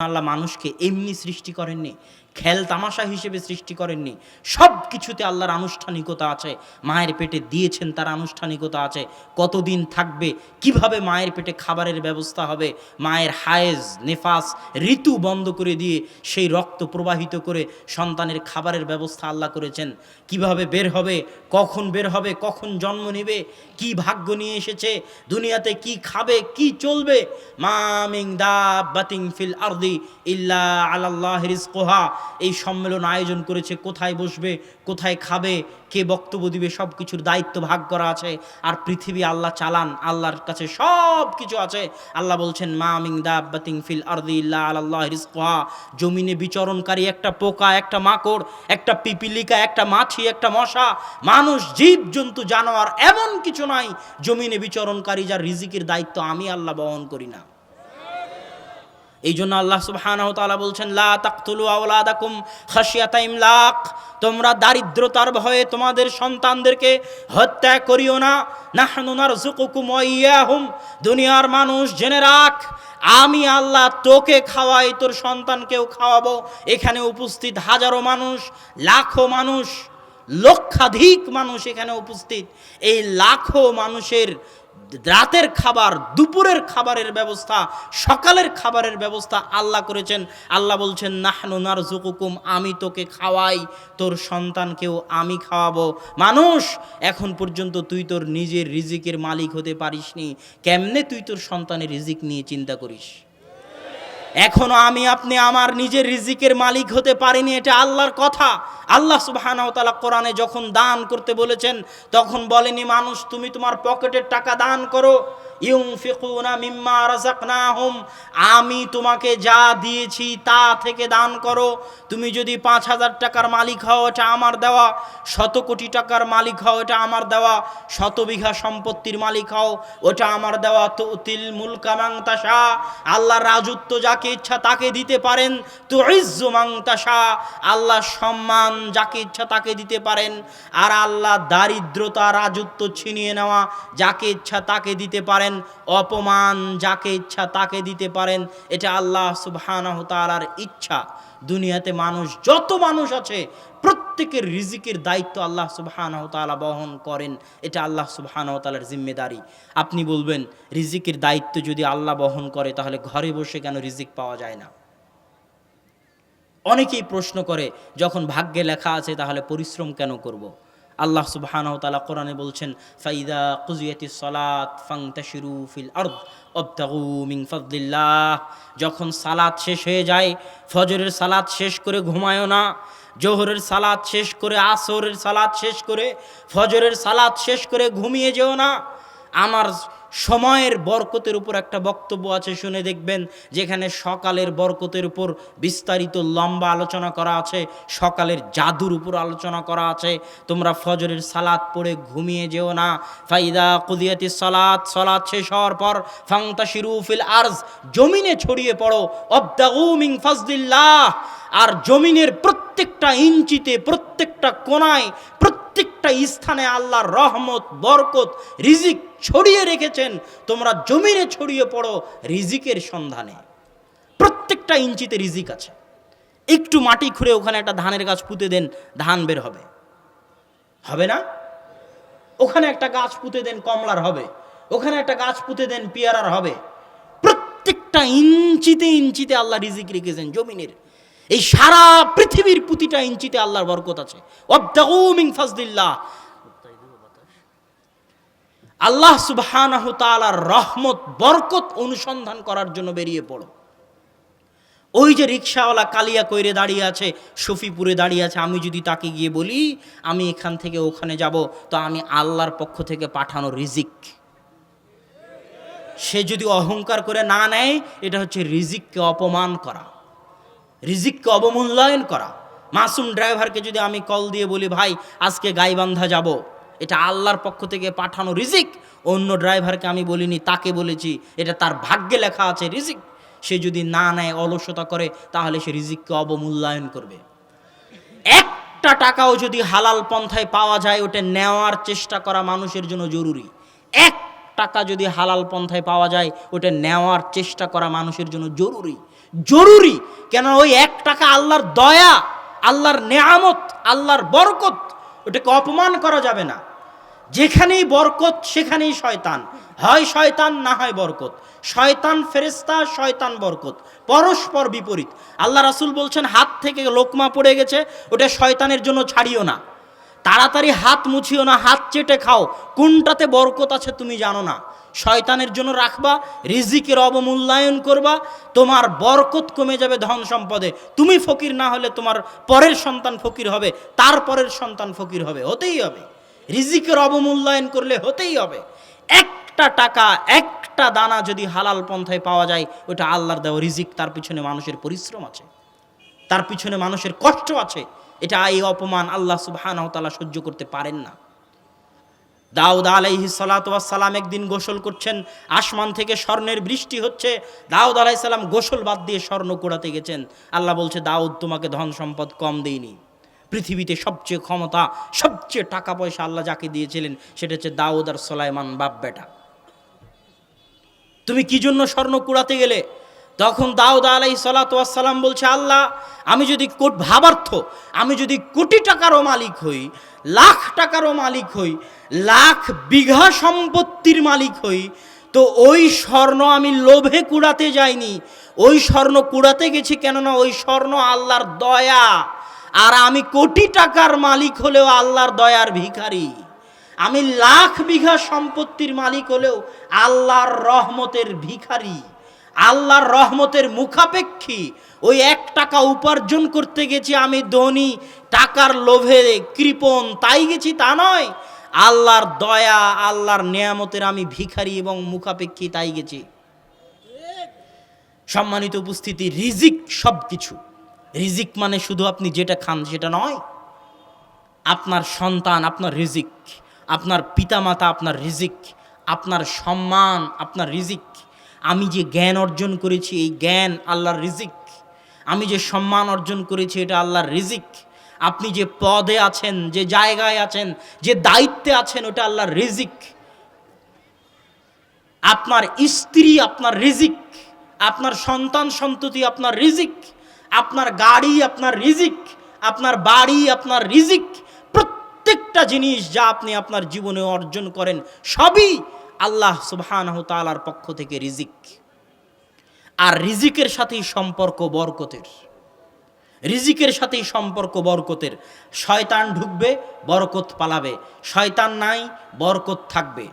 আল্লাহ মানুষকে এমনি সৃষ্টি করেননি। খেল তামাশা হিসেবে সৃষ্টি করেননি। সব কিছুতে আল্লাহর আনুষ্ঠানিকতা আছে। মায়ের পেটে দিয়েছেন, তার আনুষ্ঠানিকতা আছে। কতদিন থাকবে? কীভাবে মায়ের পেটে খাবারের ব্যবস্থা হবে? মায়ের হায়েজ, নেফাস, ঋতু বন্ধ করে দিয়ে সেই রক্ত প্রবাহিত করে সন্তানের খাবারের ব্যবস্থা আল্লাহ করেছেন। কীভাবে বের হবে? কখন বের হবে? কখন জন্ম নেবে? কি ভাগ্য নিয়ে এসেছে? দুনিয়াতে কি খাবে? কি চলবে? মামিং দা বাতিং ফিল আরদি ইল্লা আলাল্লাহ রিজকুহা। এই সম্মেলন আয়োজন করেছে, কোথায় বসবে, কোথায় খাবে, কে বক্তব্য দিবে সব কিছুর দায়িত্ব ভাগ করা আছে। আর পৃথিবী আল্লাহ চালান, আল্লাহর কাছে সব কিছু আছে। আল্লাহ বলছেন, মা মিং দাব্বাতিং ফিল আরদি ইল্লা আলাল্লাহ রিজকুহা। জমিনে বিচরণকারী একটা পোকা, একটা মাকড়, একটা পিপিলিকা, একটা মাছি, একটা মশা, মানুষ, জীব, জন্তু, জানোয়ার এমন কিছু নাই। জমিনে বিচরণকারী যার রিজিকের দায়িত্ব আমি আল্লাহ বহন করি না। এই জন্য আল্লাহ সুবহানাহু তাআলা বলছেন, লা তাকতুলু আওলাদাকুম খাশিয়াতা ইমলাক তোমরা দারিদ্রতার ভয়ে তোমাদের সন্তানদেরকে হত্যা করিও না। নাহনু নারযুকুকুম ইয়াহুম। দুনিয়ার মানুষ, জেনে রাখ, আমি আল্লাহ তোকে খাওয়াই, তোর সন্তানকেও খাওয়াবো। এখানে উপস্থিত হাজারো মানুষ, লাখো মানুষ, লক্ষাধিক মানুষ এখানে উপস্থিত। এই লাখো মানুষের রাতের খাবার, দুপুরের খাবারের ব্যবস্থা, সকালের খাবারের ব্যবস্থা আল্লাহ করেছেন। আল্লাহ বলছেন, নাহনু নারজুকুকুম আমি তোকে খাওয়াই, তোর সন্তানকেও আমি খাওয়াবো। মানুষ, এখন পর্যন্ত তুই তোর নিজের রিজিকের মালিক হতে পারিসনি। কেমনে তুই তোর সন্তানের রিজিক নিয়ে চিন্তা করিস? এখনও আমি আপনি আমার নিজের রিজিকের মালিক হতে পারিনি, এটা আল্লাহর কথা। আল্লাহ সুবাহ কোরআনে যখন দান করতে বলেছেন, তখন বলেনি, মানুষ, তুমি তোমার পকেটের টাকা দান করো। ইউনফিকুনা মিম্মা রাযাকনাহুম। আমি তোমাকে যা দিয়েছি তা থেকে দান করো। তুমি যদি পাঁচ হাজার টাকার মালিক হও, এটা আমার দেওয়া। শত কোটি টাকার মালিক হও, এটা আমার দেওয়া। শত বিঘা সম্পত্তির মালিক হও, ওটা আমার দেওয়া। তো তিল মুলকামাং তাসা আল্লাহ রাজত্ব যাকে ইচ্ছা তাকে দিতে পারেন। তো ইজ্জু মাংতাসা আল্লাহ সম্মান যাকে ইচ্ছা তাকে দিতে পারেন। আর আল্লাহ দারিদ্রতা রাজত্ব ছিনিয়ে নেওয়া যাকে ইচ্ছা তাকে দিতে পারেন। অপমান যাকে ইচ্ছা তাকে দিতে পারেন, এটা আল্লাহ সুবহানাহ তাআলার ইচ্ছা। দুনিয়াতে মানুষ, যত মানুষ আছে, প্রত্যেকের রিজিকের দায়িত্ব আল্লাহ সুবহানাহ তাআলা বহন করেন, এটা আল্লাহ সুবহানাহ তাআলার জিম্মেদারি। আপনি বলবেন, রিজিকের দায়িত্ব যদি আল্লাহ বহন করে, তাহলে ঘরে বসে কেন রিজিক পাওয়া যায় না? অনেকেই প্রশ্ন করে, যখন ভাগ্যে লেখা আছে, তাহলে পরিশ্রম কেন করব। আল্লাহ সুবহানাহু তাআলা কোরআনে বলছেন, ফাইদা কুজিয়াতিস সালাত ফাংতাশিরু ফিল আরদ অবতাগু মিন ফাদলিল্লাহ। যখন সালাত শেষ হয়ে যায়, ফজরের সালাত শেষ করে ঘুমায়ও না, জোহরের সালাত শেষ করে আসরের সালাত শেষ করে ফজরের সালাত শেষ করে ঘুমিয়ে যেও না আমার সময়ের বরকতের উপর একটা বক্তব্য আছে, শুনে দেখবেন, যেখানে সকালের বরকতের উপর বিস্তারিত লম্বা আলোচনা করা আছে, সকালের জাদুর উপর আলোচনা করা আছে। তোমরা ফজরের সালাত পড়ে ঘুমিয়ে যেও না। ফাইদা কুদিয়াতি সালাত সালাত শেষ হওয়ার পর ফাংতা শিরুফিল আর্জ, জমিনে ছড়িয়ে পড়ো। অবদাগু উমিং ফাজলিল্লাহ, আর জমিনের প্রত্যেকটা ইঞ্চিতে, প্রত্যেকটা কোনায়, প্রত্যেকটা স্থানে আল্লাহর রহমত, বরকত, রিজিক ছড়িয়ে রেখেছেন, তোমরা জমিনে ছড়িয়ে পড়ো রিজিকের সন্ধানে। প্রত্যেকটা ইঞ্চিতে রিজিক আছে। একটু মাটি খুঁড়ে ওখানে একটা ধানের গাছ পুঁতে দেন, ধান বের হবে। হবে না? ওখানে একটা গাছ পুঁতে দেন, কমলার হবে। ওখানে একটা গাছ পুঁতে দেন, পেয়ারার হবে। প্রত্যেকটা ইঞ্চিতে ইঞ্চিতে আল্লাহ রিজিক রেখেছেন জমিনের। এই সারা পৃথিবীর প্রতিটা ইঞ্চিতে আল্লাহর বরকত আছে। অবদাগু মিন ফাজলিল্লাহ। আল্লাহ তাআলার রহমত, বরকত অনুসন্ধান করার জন্য বেরিয়ে পড়ো। ওই যে রিক্সাওয়ালা কালিয়া কইরে দাঁড়িয়ে আছে, শফিপুরে দাঁড়িয়ে আছে, আমি যদি তাকে গিয়ে বলি, আমি এখান থেকে ওখানে যাব, তো আমি আল্লাহর পক্ষ থেকে পাঠানো রিজিক। সে যদি অহংকার করে না নেয়, এটা হচ্ছে রিজিককে অপমান করা, রিজিককে অবমূল্যায়ন করা। মাসুম ড্রাইভারকে যদি আমি কল দিয়ে বলি, ভাই, আজকে গাইবান্ধা যাব। এটা আল্লাহর পক্ষ থেকে পাঠানো রিজিক। অন্য ড্রাইভারকে আমি বলিনি, তাকে বলেছি, এটা তার ভাগ্যে লেখা আছে রিজিক। সে যদি না নেয়, অলসতা করে, তাহলে সে রিজিককে অবমূল্যায়ন করবে। একটা টাকাও যদি হালাল পন্থায় পাওয়া যায়, ওটা নেওয়ার চেষ্টা করা মানুষের জন্য জরুরি। এক টাকা যদি হালাল পন্থায় পাওয়া যায়, ওটা নেওয়ার চেষ্টা করা মানুষের জন্য জরুরি। জরুরি! কেন ওই এক টাকা আল্লাহর দয়া, আল্লাহর নেয়ামত, আল্লাহর বরকত ওটাকে অপমান করা যাবে না। যেখানেই বরকত, সেখানেই শয়তান। হয় শয়তান, না হয় বরকত। শয়তান ফেরেস্তা শয়তান বরকত। পরস্পর বিপরীত। আল্লাহ রাসুল বলছেন, হাত থেকে লোকমা পড়ে গেছে, ওটা শয়তানের জন্য ছাড়িও না। তাড়াতাড়ি হাত মুছিও না, হাত চেটে খাও। কোনটাতে বরকত আছে তুমি জানো না। শয়তানের জন্য রাখবা, রিজিকের অবমূল্যায়ন করবা, তোমার বরকত কমে যাবে ধন সম্পদে। তুমি ফকির না হলে তোমার পরের সন্তান ফকির হবে, তার পরের সন্তান ফকির হবে, হতেই হবে। রিজিকের অবমূল্যায়ন করলে হতেই হবে। একটা টাকা, একটা দানা যদি হালাল পন্থায় পাওয়া যায়, ওটা আল্লাহর দেওয়া রিজিক, তার পিছনে মানুষের পরিশ্রম আছে। তার পিছনে মানুষের কষ্ট আছে। এটা এই অপমান আল্লাহ তাআলা সহ্য করতে পারেন না। দাউদ আলাইহি সালাম একদিন গোসল করছেন, আসমান থেকে স্বর্ণের বৃষ্টি হচ্ছে, দাউদ সালাম গোসল বাদ দিয়ে স্বর্ণ কুড়াতে গেছেন। আল্লাহ বলছে, দাউদ, তোমাকে ধন সম্পদ কম দেয়নি পৃথিবীতে সবচেয়ে ক্ষমতা, সবচেয়ে টাকা পয়সা আল্লাহ যাকে দিয়েছিলেন, সেটা হচ্ছে দাউদ আর সোলাইমান বাপ বেটা তুমি কি জন্য স্বর্ণ কুড়াতে গেলে? তখন দাউদ আলাই সালাম বলছে, আল্লাহ, আমি যদি কোট, ভাবার্থ, আমি যদি কোটি টাকারও মালিক হই, লাখ টাকারও মালিক হই, লাখ বিঘা সম্পত্তির মালিক হই, তো ওই স্বর্ণ আমি লোভে কুড়াতে যাইনি। ওই স্বর্ণ কুড়াতে গেছি কেননা ওই স্বর্ণ আল্লাহর দয়া। আর আমি কোটি টাকার মালিক হলেও আল্লাহর দয়ার ভিখারি। আমি লাখ বিঘা সম্পত্তির মালিক হলেও আল্লাহর রহমতের ভিখারি। আল্লাহর রহমতের মুখাপেক্ষী ওই এক টাকা উপার্জন করতে গেছি আমি ধনী, টাকার লোভে কৃপণ, তাই গেছি তা নয়। আল্লাহর দয়া, আল্লাহর নেয়ামতের আমি ভিখারি এবং মুখাপেক্ষী তাই গেছি। সম্মানিত উপস্থিতি, রিজিক সব কিছু রিজিক মানে শুধু আপনি যেটা খান সেটা নয়। আপনার সন্তান আপনার রিজিক, আপনার পিতামাতা আপনার রিজিক, আপনার সম্মান, আপনার রিজিক আমি যে জ্ঞান অর্জন করেছি, এই জ্ঞান আল্লাহর রিজিক। আমি যে সম্মান অর্জন করেছি, এটা আল্লাহর রিজিক। আপনি যে পদে আছেন, যে জায়গায় আছেন, যে দায়িত্বে আছেন, ওটা আল্লাহর রিজিক। আপনার স্ত্রী আপনার রিজিক, আপনার সন্তান সন্ততি আপনার রিজিক, আপনার গাড়ি আপনার রিজিক, আপনার বাড়ি আপনার রিজিক, প্রত্যেকটা জিনিস যা আপনি আপনার জীবনে অর্জন করেন, সবই আল্লাহ সুবহানাহ তাআলার পক্ষ থেকে রিজিক। আর রিজিকের সাথেই সম্পর্ক বরকতের। রিজিকের সাথেই সম্পর্ক বরকতের। শয়তান ঢুকবে, বরকত পালাবে। শয়তান নাই, বরকত থাকবে।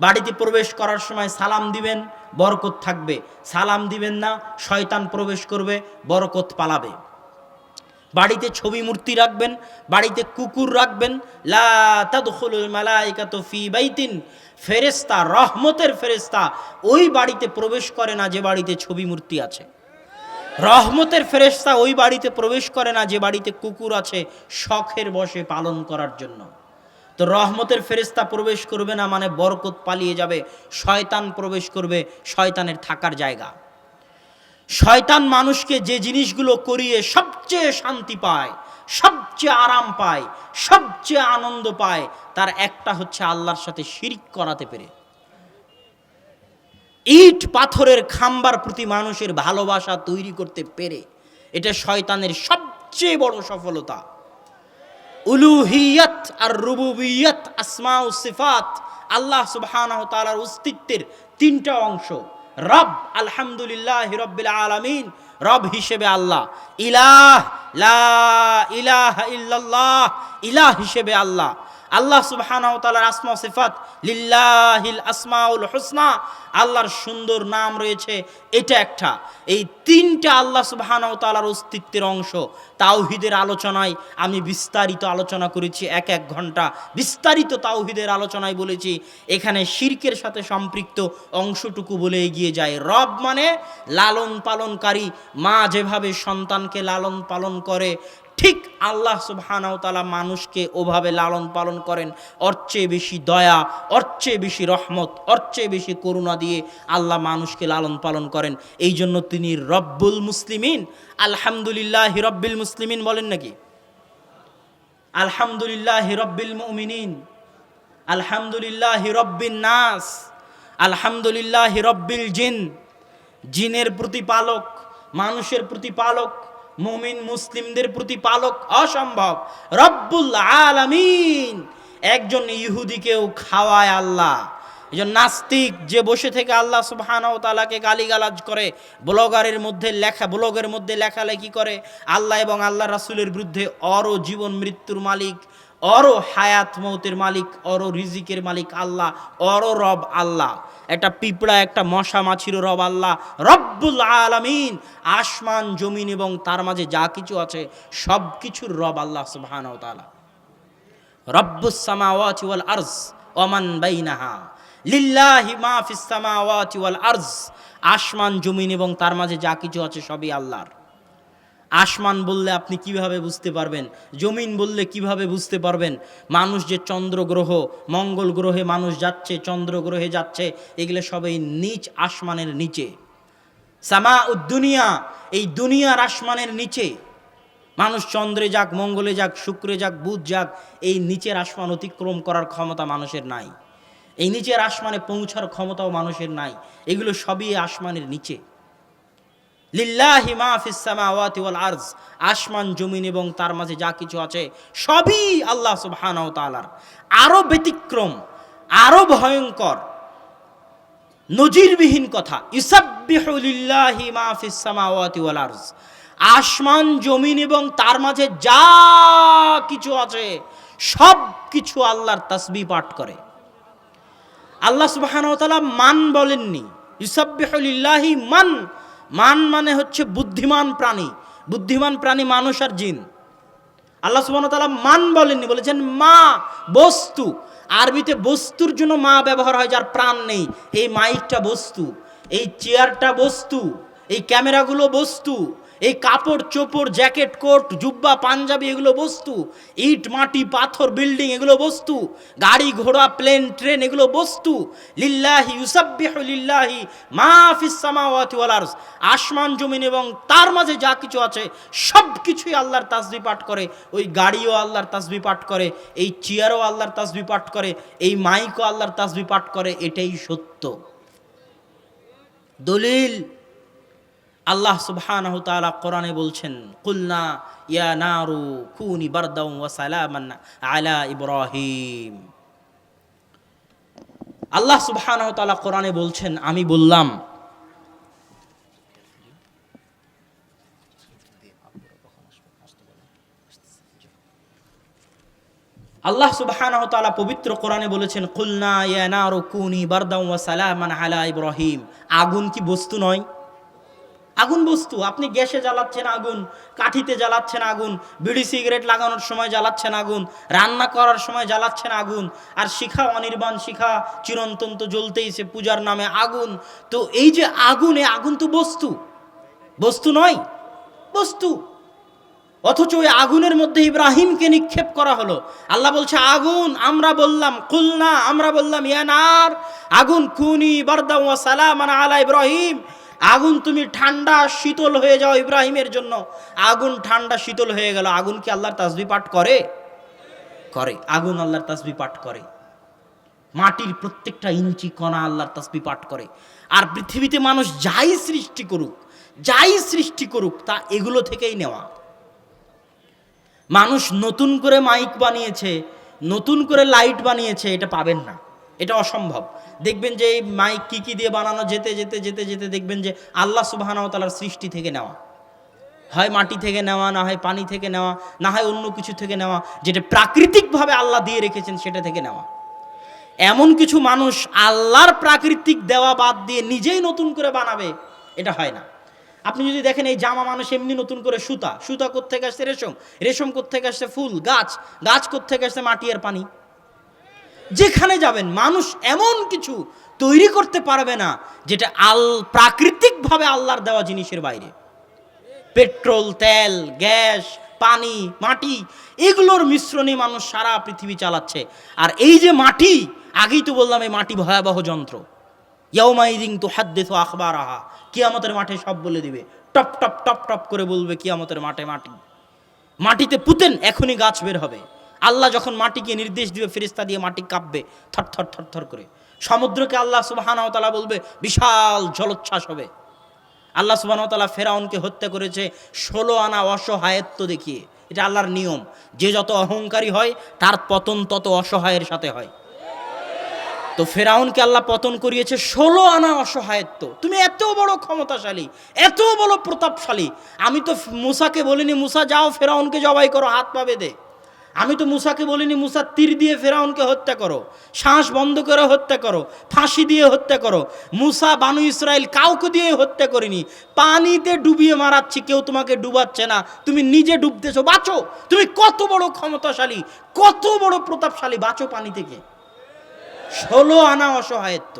বাড়িতে প্রবেশ করার সময় সালাম দিবেন, বরকত থাকবে। সালাম দিবেন না, শয়তান প্রবেশ করবে, বরকত পালাবে। বাড়িতে ছবি মূর্তি রাখবেন, বাড়িতে কুকুর রাখবেন। লা তাদখুলুল মালাইকাতু ফি বাইতিন। ফেরেশতা, রহমতের ফেরেশতা, ওই বাড়িতে প্রবেশ করে না যে বাড়িতে ছবি মূর্তি আছে। রহমতের ফেরেশতা ওই বাড়িতে প্রবেশ করে না যে বাড়িতে কুকুর আছে শখের বসে পালন করার জন্য। তো রহমতের ফেরেশতা প্রবেশ করবে না মানে বরকত পালিয়ে যাবে, শয়তান প্রবেশ করবে, শয়তানের থাকার জায়গা। শয়তান মানুষকে যে জিনিসগুলো করিয়ে সবচেয়ে শান্তি পায়, সবচেয়ে আরাম পায়, সবচেয়ে আনন্দ পায়, তার একটা হচ্ছে আল্লাহর সাথে শিরিক করাতে পেরে। ইট পাথরের খাম্বার প্রতি মানুষের ভালোবাসা তৈরি করতে পেরে, এটা শয়তানের সবচেয়ে বড় সফলতা। উলুহিয়ত আর রুবুবিয়ত আসমা সিফাত, আল্লাহ তাআলার অস্তিত্বের তিনটা অংশ। রব আলহামদুলিল্লাহ রব্বিল আলমিন রব হিসেবে আল্লাহ। ইলাহ লা ইলাহ ইল্লাল্লাহ ইলাহ হিসেবে আল্লাহ। আল্লাহ সুবহানাহু তাআলার আসমা সিফাত লিল্লাহিল আসমাউল হুসনা। আল্লাহর সুন্দর নাম রয়েছে এটা একটা। এই তিনটা আল্লাহ সুবহানাহু তাআলার অস্তিত্বের অংশ। তাওহিদের আলোচনায় আমি বিস্তারিত আলোচনা করেছি, এক এক ঘণ্টা বিস্তারিত তাওহিদের আলোচনায় বলেছি। এখানে শিরকের সাথে সম্পৃক্ত অংশটুকু বলে এগিয়ে যায়। রব মানে লালন পালনকারী মা যেভাবে সন্তানকে লালন পালন করে ঠিক আল্লাহ সুবহানাহু তাআলা মানুষকে ওভাবে লালন পালন করেন। চেয়ে বেশি দয়া চেয়ে বেশি রহমত চেয়ে বেশি করুণা দিয়ে আল্লাহ মানুষকে লালন পালন করেন। এই জন্য তিনি রব্বুল মুসলিমিন। আলহামদুলিল্লাহ রব্বিল মুসলিমিন বলেন নাকি? আলহামদুলিল্লাহ রব্বিল মুমিনিন। আলহামদুলিল্লাহ রব্বিন নাস। আলহামদুলিল্লাহ রব্বিল জিন। জিনের প্রতিপালক, মানুষের প্রতিপালক মুমিন মুসলিমদের প্রতি পালক অসম্ভব। রব্বুল আলামিন। একজন ইহুদিকেও খাওয়ায় আল্লাহ। একজন নাস্তিক যে বসে থেকে আল্লাহ সুবহানাহু তাআলাকে গালিগালাজ করে, ব্লগারের মধ্যে লেখা, ব্লগের মধ্যে লেখালেখি করে, আল্লাহ এবং আল্লাহ রাসূলের বিরুদ্ধে অর জীবন মৃত্যুর মালিক অর হায়াত মৌতের মালিক, অর রিজিকের মালিক আল্লাহ, অর রব আল্লাহ। একটা পিঁপড়া, একটা মশা মাছির রব আল্লাহ, রব্বুল আলামিন। আসমান, জমিন এবং তার মাঝে যা কিছু আছে সব কিছুর রব আল্লাহ সুবহানাহু তাআলা। রব্বুস সামাওয়াতি ওয়াল আরজ ওমান বাইনাহা। লিল্লাহি মা ফিস আসমান, জমিন এবং তার মাঝে যা কিছু আছে, সবই আল্লাহর। আসমান বললে আপনি কীভাবে বুঝতে পারবেন? জমিন বললে কীভাবে বুঝতে পারবেন? মানুষ যে চন্দ্র গ্রহ মঙ্গল গ্রহে মানুষ যাচ্ছে চন্দ্র গ্রহে যাচ্ছে, এগুলো সবই নিচ আসমানের নিচে। সামা উদ্দুনিয়া এই দুনিয়ার আসমানের নিচে। মানুষ চন্দ্রে যাক, মঙ্গলে যাক, শুক্রে যাক, বুধ যাক, এই নিচের আসমান অতিক্রম করার ক্ষমতা মানুষের নাই। এই নিচের আসমানে পৌঁছার ক্ষমতাও মানুষের নাই। এগুলো সবই আসমানের নিচে। লিল্লাহি মা ফিস সামাওয়াতি ওয়াল আরজ, আসমান, জমিন এবং তার মাঝে যা কিছু আছে, সবই আল্লাহ সুবহানাহু তাআলার। আরও ব্যতিক্রম, আরও ভয়ঙ্কর, নজিরবিহীন কথা, ইসাব্বিহু লিল্লাহি মা সামাওয়াতি ওয়াল আরজ, আসমান, জমিন এবং তার মাঝে যা কিছু আছে, সব কিছু আল্লাহর তাসবিহ পাঠ করে। আল্লাহ সুবহানাহু তাআলা মান বলেননি, ইসাব্বিহু লিল্লাহি মান মান মানে হচ্ছে বুদ্ধিমান প্রাণী। বুদ্ধিমান প্রাণী মানুষ আর জিন। আল্লাহ সুবাহ তালা মান বলেননি, বলেছেন মা বস্তু। আরবিতে বস্তুর জন্য মা ব্যবহার হয়, যার প্রাণ নেই। এই মাইকটা বস্তু, এই চেয়ারটা বস্তু, এই ক্যামেরাগুলো বস্তু এই কাপড়, চোপড়, জ্যাকেট, কোট, জুব্বা, পাঞ্জাবি এগুলো বস্তু, ইট, মাটি, পাথর, বিল্ডিং এগুলো বস্তু, গাড়ি, ঘোড়া, প্লেন, ট্রেন এগুলো বস্তু, লিল্লাহি ইউসাব্বিহু লিল্লাহি মা আসমান, জমিন এবং তার মাঝে যা কিছু আছে সব কিছুই আল্লাহর তাসবিহ পাঠ করে, ওই গাড়িও আল্লাহর তাসবিহ পাঠ করে, এই চেয়ারও আল্লাহর তাসবিহ পাঠ করে, এই মাইকও আল্লাহর তাসবিহ পাঠ করে, এটাই সত্য। দলিল আল্লাহ সুবহানাহু তাআলা কোরআনে বলছেন, কুলনা ইয়া নারু কুনি বারদাও ওয়া সালামান আলা ইব্রাহিম। আল্লাহ সুবহানাহু তাআলা কোরআনে বলছেন, আমি বললাম, আল্লাহ সুবহানাহু তাআলা পবিত্র কোরআনে বলেছেন, কুলনা ইয়া নারু কুনি বারদাও ওয়া সালামান আলা ইব্রাহিম। আগুন কি বস্তু নয়? আগুন বস্তু, আপনি গ্যাসে জ্বালাচ্ছেন আগুন, কাঠিতে জ্বালাচ্ছেন আগুন, বিড়ি, সিগারেট লাগানোর সময় জ্বালাচ্ছেন আগুন, রান্না করার সময় জ্বালাচ্ছেন আগুন, আর শিখা, অনির্বাণ শিখা চিরন্তন তো জ্বলতেই সে পূজার নামে আগুন। তো এই যে আগুন আগুন তো বস্তু। বস্তু নয়, বস্তু। অথচ ওই আগুনের মধ্যে ইব্রাহিমকে নিক্ষেপ করা হলো। আল্লাহ বলছে, আগুন, আমরা বললাম, কুলনা, আমরা বললাম ইয়ানার আগুন, কুনি বারদা ওয়া সালামান আলা ইব্রাহিম। আগুন তুমি ঠান্ডা শীতল হয়ে যাও ইব্রাহিমের জন্য। আগুন ঠান্ডা শীতল হয়ে গেল। আগুন কি আল্লাহর তাসবি পাঠ করে? করে। আগুন আল্লাহর তাসবি পাঠ করে। মাটির প্রত্যেকটা ইঞ্চি কণা আল্লাহর তাসবি পাঠ করে। আর পৃথিবীতে মানুষ যাই সৃষ্টি করুক, যাই সৃষ্টি করুক, তা এগুলো থেকেই নেওয়া। মানুষ নতুন করে মাইক বানিয়েছে, নতুন করে লাইট বানিয়েছে, এটা পাবেন না। এটা অসম্ভব। দেখবেন যে এই মাইক কি কি দিয়ে বানানো, যেতে যেতে যেতে যেতে দেখবেন যে আল্লাহ সুবাহানাও তালার সৃষ্টি থেকে নেওয়া। হয় মাটি থেকে নেওয়া, না হয় পানি থেকে নেওয়া, না হয় অন্য কিছু থেকে নেওয়া, যেটা প্রাকৃতিকভাবে আল্লাহ দিয়ে রেখেছেন সেটা থেকে নেওয়া। এমন কিছু মানুষ আল্লাহর প্রাকৃতিক দেওয়া বাদ দিয়ে নিজেই নতুন করে বানাবে, এটা হয় না। আপনি যদি দেখেন এই জামা মানুষ এমনি নতুন করে সুতা সুতা কোত্থেকে আসছে রেশম? রেশম কোত্থেকে আসছে ফুল, গাছ গাছ কোত্থেকে আসছে মাটি আর পানি? যেখানে যাবেন, মানুষ এমন কিছু তৈরি করতে পারবে না, যেটা আল, প্রাকৃতিকভাবে আল্লাহর দেওয়া জিনিসের বাইরে। পেট্রোল, তেল, গ্যাস, পানি, মাটি, এগুলোর মিশ্রণে মানুষ সারা পৃথিবী চালাচ্ছে। আর এই যে মাটি, আগেই তো বললাম এই মাটি ভয়াবহ যন্ত্র। ইয়াউমাইদিং তো হাদ্দেথ আখবার আহা কিয়ামতের মাঠে সব বলে দিবে। টপ টপ টপ টপ করে বলবে কিয়ামতের মাঠে মাটি। মাটিতে পুতেন, এখনই গাছ বের হবে। আল্লাহ যখন মাটিকে নির্দেশ দিবে ফেরিস্তা দিয়ে মাটি কাঁপবে, থর থর থর থর করে। সমুদ্রকে আল্লাহ সুবহানাহু তাআলা বলবে, বিশাল জলোচ্ছ্বাস হবে। আল্লাহ সুবাহতাল্লাহ ফেরাউনকে হত্যা করেছে, ষোলো আনা অসহায়ত্ব দেখিয়ে। এটা আল্লাহর নিয়ম। যে যত অহংকারী হয়, তার পতন তত অসহায়ের সাথে হয়। তো ফেরাউনকে আল্লাহ পতন করিয়েছে, ষোলো আনা অসহায়ত্ব। তুমি এত বড় ক্ষমতাশালী, এত বড় প্রতাপশালী। আমি তো মুসাকে বলিনি, মুসা, যাও ফেরাউনকে জবাই করো, হাত পা বেঁধে। আমি তো মুসাকে বলিনি, মুসা তীর দিয়ে ফেরাউনকে হত্যা করো, শ্বাস বন্ধ করে হত্যা করো, ফাঁসি দিয়ে হত্যা করো। মুসা বানু ইসরায়েল কাউকে দিয়ে হত্যা করিনি। পানিতে ডুবিয়ে মারাচ্ছি, কেউ তোমাকে ডুবাচ্ছে না। তুমি নিজে ডুবতেছো, বাঁচো। তুমি কত বড় ক্ষমতাশালী, কত বড় প্রতাপশালী, বাঁচো পানি থেকে। ষোলো আনা অসহায়ত্ব।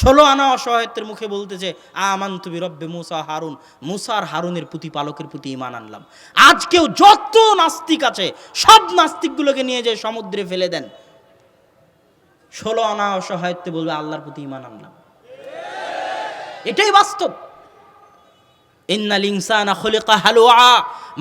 ষোলো আনা অসহায়ত্বের মুখে বলতেছে আমান তুমি রব্বে মুসা হারুন। মুসার হারুনের প্রতি পালকের প্রতি ইমান আনলাম। আজকেও যত নাস্তিক আছে, সব নাস্তিকগুলোকে নিয়ে যায় সমুদ্রে ফেলে দেন। ষোলো আনা অসহায়ত্বে বলবে, আল্লাহর প্রতি ইমান আনলাম। এটাই বাস্তব।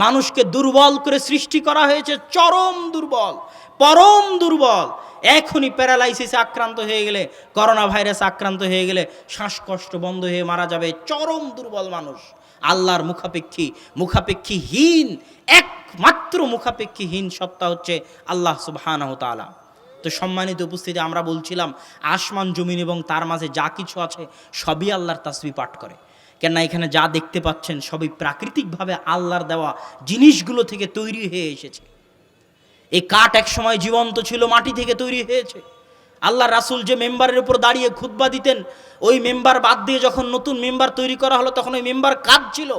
মানুষকে দুর্বল করে সৃষ্টি করা হয়েছে, চরম দুর্বল, পরম দুর্বল। এখনই প্যারালাইসিসে আক্রান্ত হয়ে গেলে করোনা ভাইরাস আক্রান্ত হয়ে গেলে শ্বাসকষ্ট বন্ধ হয়ে মারা যাবে চরম দুর্বল মানুষ। আল্লাহর মুখাপেক্ষী, মুখাপেক্ষীহীন, একমাত্র মুখাপেক্ষীহীন সত্তা হচ্ছে আল্লাহ সুবহানাহু তাআলা। তো সম্মানিত উপস্থিতি, আমরা বলছিলাম, আসমান, জমিন এবং তার মাঝে যা কিছু আছে সবই আল্লাহর তাসবি পাঠ করে। কেননা এখানে যা দেখতে পাচ্ছেন সবই প্রাকৃতিকভাবে আল্লাহর দেওয়া জিনিসগুলো থেকে তৈরি হয়ে এসেছে। এই কাঠ একসময় জীবন্ত ছিল, মাটি থেকে তৈরি হয়েছে। আল্লাহ রাসুল যে মেম্বারের উপর দাঁড়িয়ে খুতবা দিতেন, ওই মেম্বার বাদ দিয়ে যখন নতুন মেম্বার তৈরি করা হলো, তখন ওই মেম্বার কাজ ছিল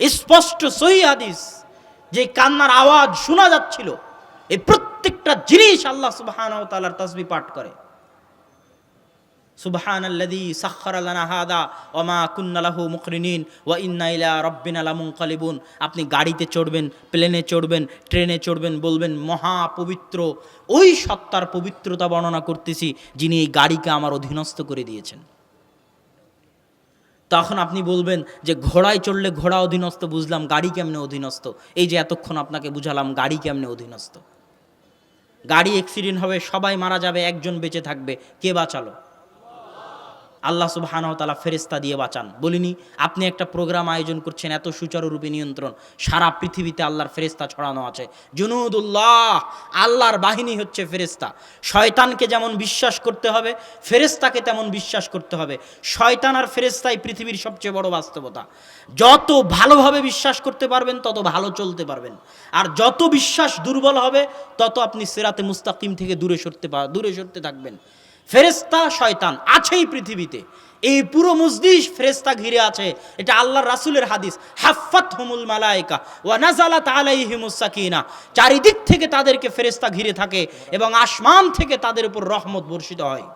স্পষ্ট সহি হাদিস, যে কান্নার আওয়াজ শোনা যাচ্ছিল। এই প্রত্যেকটা জিনিস আল্লাহ সুবাহ তালার তসবি পাঠ করে। সুবহান সাক্ষর কুন্নালাহু রব্বিনা আপনি গাড়িতে চড়বেন, প্লেনে চড়বেন, ট্রেনে চড়বেন, বলবেন মহা পবিত্র ওই সত্তার পবিত্রতা বর্ণনা করতেছি যিনি এই গাড়িকে আমার অধীনস্থ করে দিয়েছেন। তখন আপনি বলবেন যে, ঘোড়ায় চড়লে ঘোড়া অধীনস্থ, বুঝলাম গাড়ি কেমনে অধীনস্থ? এই যে এতক্ষণ আপনাকে বুঝালাম গাড়ি কেমনে অধীনস্থ। গাড়ি অ্যাক্সিডেন্ট হবে, সবাই মারা যাবে, একজন বেঁচে থাকবে, কে বাঁচালো? আল্লাহ সুবহানাহু তাআলা ফেরেস্তা দিয়ে বাঁচান। বলিনি, আপনি একটা প্রোগ্রাম আয়োজন করছেন, এত সুচারুরূপে নিয়ন্ত্রণ, সারা পৃথিবীতে আল্লাহর ফেরেস্তা ছড়ানো আছে। জুনুদুল্লাহ, আল্লাহর বাহিনী হচ্ছে ফেরেস্তা শয়তানকে যেমন বিশ্বাস করতে হবে ফেরেস্তাকে তেমন বিশ্বাস করতে হবে। শয়তান আর ফেরেস্তাই পৃথিবীর সবচেয়ে বড় বাস্তবতা। যত ভালোভাবে বিশ্বাস করতে পারবেন, তত ভালো চলতে পারবেন। আর যত বিশ্বাস দুর্বল হবে, তত আপনি সেরাতে মুস্তাকিম থেকে দূরে সরতে দূরে সরতে থাকবেন। ফেরেস্তা শয়তান আছেই পৃথিবীতে। এই পুরো মুজদিস ফেরেস্তা ঘিরে আছে। এটা আল্লাহর রাসুলের হাদিস। হাফাত হুমুল মালায়কা ওয়া নাজালাত আলাইহিমুস সাকিনা। চারিদিক থেকে তাদেরকে ফেরেস্তা ঘিরে থাকে এবং আসমান থেকে তাদের উপর রহমত বর্ষিত হয়।